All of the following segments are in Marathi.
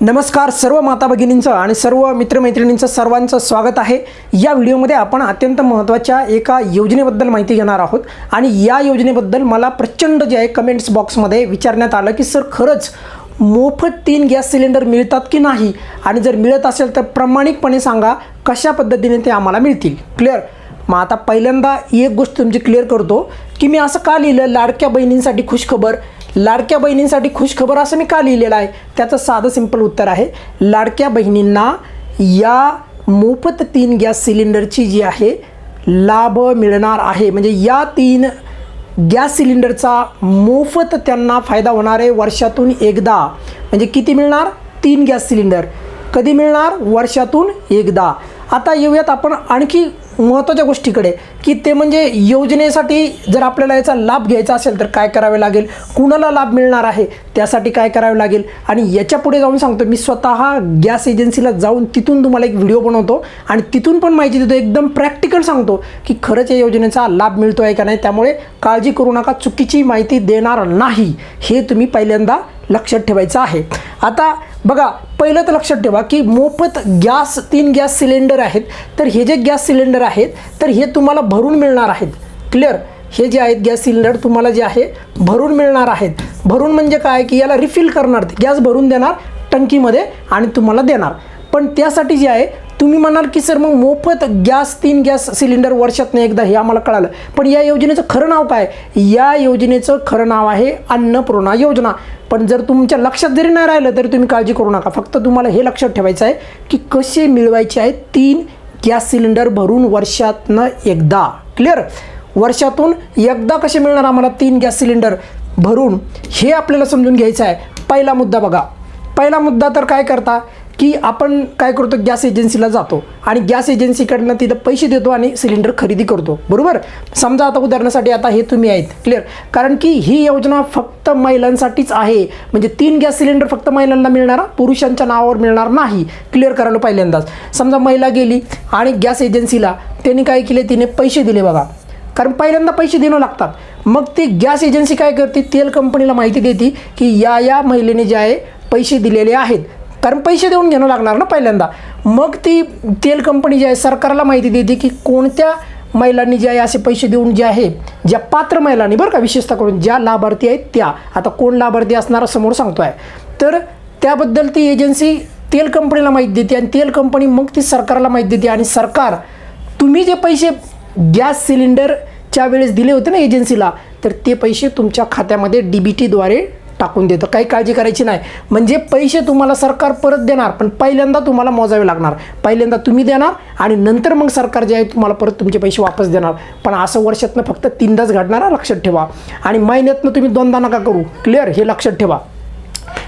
नमस्कार सर्व माता भगिनींचं आणि सर्व मित्रमैत्रिणींचं सर्वांचं स्वागत आहे. या व्हिडिओमध्ये आपण अत्यंत महत्त्वाच्या एका योजनेबद्दल माहिती घेणार आहोत. आणि या योजनेबद्दल मला प्रचंड जे आहे कमेंट्स बॉक्समध्ये विचारण्यात आलं की सर खरंच मोफत तीन गॅस सिलेंडर मिळतात की नाही? आणि जर मिळत असेल तर प्रामाणिकपणे सांगा कशा पद्धतीने ते आम्हाला मिळतील. क्लिअर मग आता पहिल्यांदा एक गोष्ट तुमची क्लिअर करतो की मी असं का लिहिलं? लाडक्या बहिणींसाठी खुशखबर. लाडक्या बहिणींसाठी खुशखबर असं मी का लिहिलेलं आहे? त्याचं साधं सिंपल उत्तर आहे. लाडक्या बहिणींना या मोफत तीन गॅस सिलेंडरची जी आहे लाभ मिळणार आहे. म्हणजे या तीन गॅस सिलेंडरचा मोफत त्यांना फायदा होणार आहे वर्षातून एकदा. म्हणजे किती मिळणार? तीन गॅस सिलेंडर. कधी मिळणार? वर्षातून एकदा. आता येऊयात आपण आणखी महत्त्वाच्या गोष्टीकडे की ते म्हणजे योजनेसाठी जर आपल्याला याचा लाभ घ्यायचा असेल तर काय करावे लागेल? कुणाला लाभ मिळणार आहे? त्यासाठी काय करावे लागेल? आणि याच्यापुढे जाऊन सांगतो मी स्वतः गॅस एजन्सीला जाऊन तिथून तुम्हाला एक व्हिडिओ बनवतो आणि तिथून पण माहिती देतो एकदम प्रॅक्टिकल सांगतो की खरंच या योजनेचा लाभ मिळतो आहे का नाही? त्यामुळे काळजी करू नका चुकीची माहिती देणार नाही. हे तुम्ही पहिल्यांदा लक्षात ठेवायचं आहे. आता बघा पहिलं तर लक्षात ठेवा की मोफत गॅस तीन गॅस सिलेंडर आहेत. तर हे जे गॅस सिलेंडर आहेत तर हे तुम्हाला भरून मिळणार आहेत. क्लिअर हे जे आहेत गॅस सिलेंडर तुम्हाला जे आहे भरून मिळणार आहेत. भरून म्हणजे काय? की याला रिफिल करणार ते. गॅस भरून देणार टंकीमध्ये आणि तुम्हाला देणार. पण त्यासाठी जे आहे तुम्ही म्हणाल की सर मग मोफत गॅस तीन गॅस सिलेंडर वर्षातनं एकदा हे आम्हाला कळालं. पण या योजनेचं खरं नाव काय? या योजनेचं खरं नाव आहे अन्नपूर्णा योजना. पण जर तुमच्या लक्षात जरी नाही राहिलं तरी तुम्ही काळजी करू नका. फक्त तुम्हाला हे लक्षात ठेवायचं आहे की कसे मिळवायचे आहेत तीन गॅस सिलेंडर भरून वर्षातनं एकदा. क्लिअर वर्षातून एकदा कसे मिळणार आम्हाला तीन गॅस सिलेंडर भरून? हे आपल्याला समजून घ्यायचं आहे. पहिला मुद्दा बघा. पहिला मुद्दा तर काय करता? की आपण काय करतो गॅस एजन्सीला जातो आणि गॅस एजन्सीकडनं तिथं पैसे देतो आणि सिलेंडर खरेदी करतो. बरोबर? समजा आता उदाहरणासाठी आता हे तुम्ही आहेत. क्लिअर कारण की ही योजना फक्त महिलांसाठीच आहे. म्हणजे तीन गॅस सिलेंडर फक्त महिलांना मिळणार पुरुषांच्या नावावर मिळणार नाही. क्लिअर करायला पहिल्यांदाच. समजा महिला गेली आणि गॅस एजन्सीला त्यांनी काय केले? तिने पैसे दिले बघा. कारण पहिल्यांदा पैसे देणं लागतात. मग ती गॅस एजन्सी काय करते? तेल कंपनीला माहिती देते की या या महिलेने जे आहे पैसे दिलेले आहेत. कारण पैसे देऊन घेणं लागणार ना पहिल्यांदा. मग ती तेल कंपनी जी आहे सरकारला माहिती देते की कोणत्या महिलांनी जे आहे असे पैसे देऊन जे आहे ज्या पात्र महिलांनी बरं का विशेषतः करून ज्या लाभार्थी आहेत त्या. आता कोण लाभार्थी असणारा समोर सांगतो आहे तर त्याबद्दल ती एजन्सी तेल कंपनीला माहिती देते आणि तेल कंपनी मग ती सरकारला माहिती देते आणि सरकार तुम्ही जे पैसे गॅस सिलेंडरच्या वेळेस दिले होते ना एजन्सीला तर ते पैसे तुमच्या खात्यामध्ये डी बी टीद्वारे टाकून देतं. काही काळजी करायची नाही. म्हणजे पैसे तुम्हाला सरकार परत देणार पण पहिल्यांदा तुम्हाला मोजावे लागणार. पहिल्यांदा तुम्ही देणार आणि नंतर मग सरकार जे आहे तुम्हाला परत तुमचे पैसे वापस देणार. पण असं वर्षातनं फक्त तीनदाच घडणार लक्षात ठेवा. आणि महिन्यातनं तुम्ही दोनदा नका करू. क्लिअर हे लक्षात ठेवा.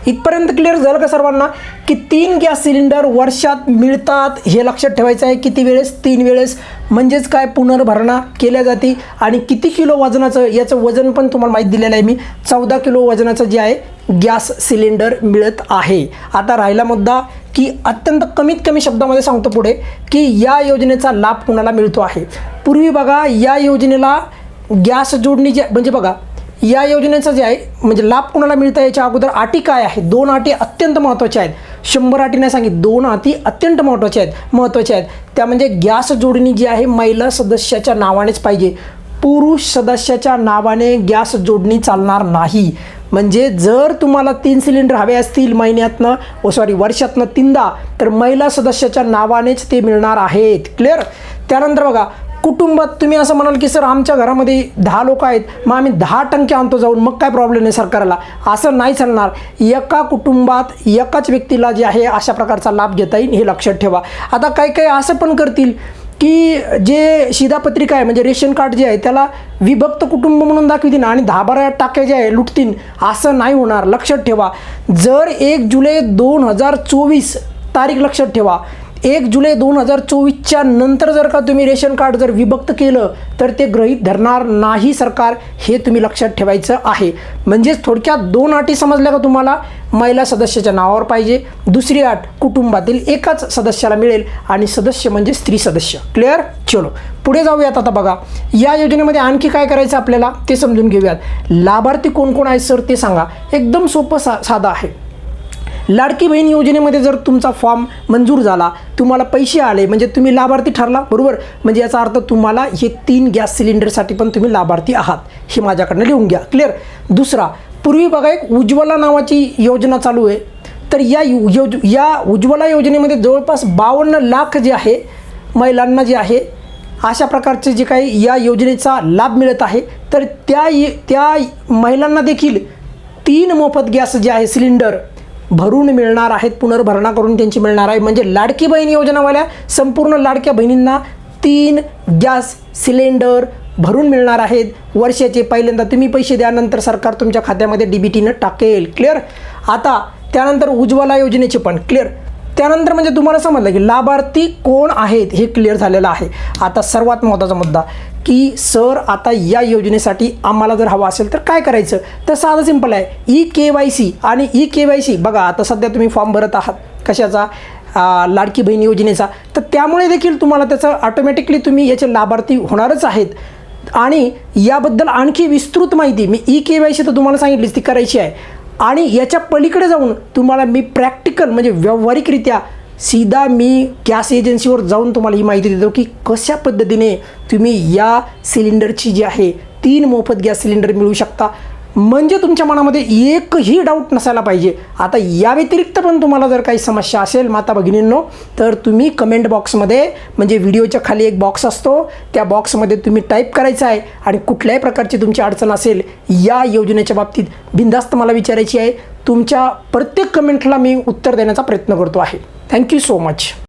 इथपर्यंत क्लिअर झालं का सर्वांना? की तीन गॅस सिलेंडर वर्षात मिळतात हे लक्षात ठेवायचं आहे. किती वेळेस? तीन वेळेस. म्हणजेच काय? पुनर्भरणा केल्या जाते. आणि किती किलो वजनाचं? याचं वजन पण तुम्हाला माहीत दिलेलं आहे मी. चौदा किलो वजनाचं जे आहे गॅस सिलेंडर मिळत आहे. आता राहिला मुद्दा की अत्यंत कमीत कमी शब्दामध्ये सांगतो पुढे की या योजनेचा लाभ कुणाला मिळतो आहे? पूर्वी बघा या योजनेला गॅस जोडणी जे म्हणजे बघा या योजनेचा जे आहे म्हणजे लाभ कुणाला मिळता याच्या अगोदर अटी काय आहे दोन अटी अत्यंत महत्त्वाच्या आहेत. शंभर अटी नाही सांगित दोन अटी अत्यंत महत्त्वाच्या आहेत महत्त्वाच्या आहेत. त्या म्हणजे गॅस जोडणी जी आहे महिला सदस्याच्या नावानेच पाहिजे. पुरुष सदस्याच्या नावाने गॅस जोडणी चालणार नाही. म्हणजे जर तुम्हाला तीन सिलेंडर हवे असतील महिन्यातनं ओ सॉरी वर्षातनं तीनदा तर महिला सदस्याच्या नावानेच ते मिळणार आहेत. क्लिअर? त्यानंतर बघा कुटुंबात तुम्ही असं म्हणाल की सर आमच्या घरामध्ये दहा लोक आहेत मग आम्ही दहा टंके आणतो जाऊन मग काय प्रॉब्लेम आहे सरकारला? असं नाही चालणार. एका कुटुंबात एकाच व्यक्तीला जे आहे अशा प्रकारचा लाभ घेता येईल हे लक्षात ठेवा. आता काही काही असं पण करतील की जे शिधापत्रिका आहे म्हणजे रेशन कार्ड जे आहे त्याला विभक्त कुटुंब म्हणून दाखवतील आणि दहा बारा टाक्या जे आहे लुटतील असं नाही होणार. लक्षात ठेवा. जर एक जुलै दोन हजार चोवीस तारीख लक्षात ठेवा. एक जुलै दोन हजार चोवीसच्या नंतर जर का तुम्ही रेशन कार्ड जर विभक्त केलं तर ते ग्रहीत धरणार नाही सरकार हे तुम्ही लक्षात ठेवायचं आहे. म्हणजेच थोडक्यात दोन अटी समजल्या का तुम्हाला? महिला सदस्याच्या नावावर पाहिजे दुसरी अट कुटुंबातील एकाच सदस्याला मिळेल आणि सदस्य म्हणजे स्त्री सदस्य. क्लिअर चलो. पुढे जाऊयात आता बघा. या योजनेमध्ये आणखी काय करायचं आपल्याला? ते समजून घेऊयात. लाभार्थी कोण कोण आहेत सर? ते सांगा. एकदम सोपं सा साधं आहे. लाडकी बहीण योजनेमध्ये जर तुमचा फॉर्म मंजूर झाला तुम्हाला पैसे आले म्हणजे तुम्ही लाभार्थी ठरला बरोबर? म्हणजे याचा अर्थ तुम्हाला हे तीन गॅस सिलेंडरसाठी पण तुम्ही लाभार्थी आहात हे माझ्याकडनं लिहून घ्या. क्लिअर दुसरा पूर्वी बघा एक उज्ज्वला नावाची योजना चालू आहे. तर या योज या उज्ज्वला योजनेमध्ये जवळपास बावन्न लाख जे आहे महिलांना जे आहे अशा प्रकारचे जे काही या योजनेचा लाभ मिळत आहे. तर त्या त्या महिलांना देखील तीन मोफत गॅस जे आहे सिलेंडर भरून मिळणार आहेत पुनर्भरणा करून त्यांची मिळणार आहे. म्हणजे लाडकी बहीण योजनावाल्या संपूर्ण लाडक्या बहिणींना तीन गॅस सिलेंडर भरून मिळणार आहेत. वर्षाचे पहिल्यांदा तुम्ही पैसे द्या नंतर सरकार तुमच्या खात्यामध्ये डी बी टीनं टाकेल. क्लिअर आता त्यानंतर उज्ज्वला योजनेचे पण क्लिअर त्यानंतर म्हणजे तुम्हाला समजलं की लाभार्थी कोण आहेत हे क्लिअर झालेलं आहे. आता सर्वात महत्त्वाचा मुद्दा की सर आता या योजनेसाठी आम्हाला जर हवा असेल तर काय करायचं? तर साधं सिंपल आहे. ई के वाय सी आणि ई के वाय सी बघा आता सध्या तुम्ही फॉर्म भरत आहात कशाचा? लाडकी बहीण योजनेचा. तर त्यामुळे देखील तुम्हाला त्याचं ऑटोमॅटिकली तुम्ही याचे लाभार्थी होणारच आहेत. आणि याबद्दल आणखी विस्तृत माहिती मी ई के वाय सी तर तुम्हाला सांगितलीच ती करायची आहे. आणि याच्या पलीकडे जाऊन तुम्हाला मी प्रॅक्टिकल म्हणजे व्यावहारिकरित्या सीधा मी गॅस एजन्सीवर जाऊन तुम्हाला ही माहिती देतो की कशा पद्धतीने तुम्ही या सिलेंडरची जी आहे तीन मोफत गॅस सिलेंडर मिळू शकता. म्हणजे तुमच्या मनामध्ये एकही डाऊट नसायला पाहिजे. आता या व्यतिरिक्त पण तुम्हाला जर काही समस्या असेल माता भगिनींनो तर तुम्ही कमेंट बॉक्समध्ये म्हणजे व्हिडिओच्या खाली एक बॉक्स असतो. त्या बॉक्समध्ये तुम्ही टाईप करायचं आहे आणि कुठल्याही प्रकारची तुमची अडचण असेल या योजनेच्या बाबतीत बिंदास्त मला विचारायची आहे. तुमच्या प्रत्येक कमेंटला मी उत्तर देण्याचा प्रयत्न करतो आहे. Thank you so much.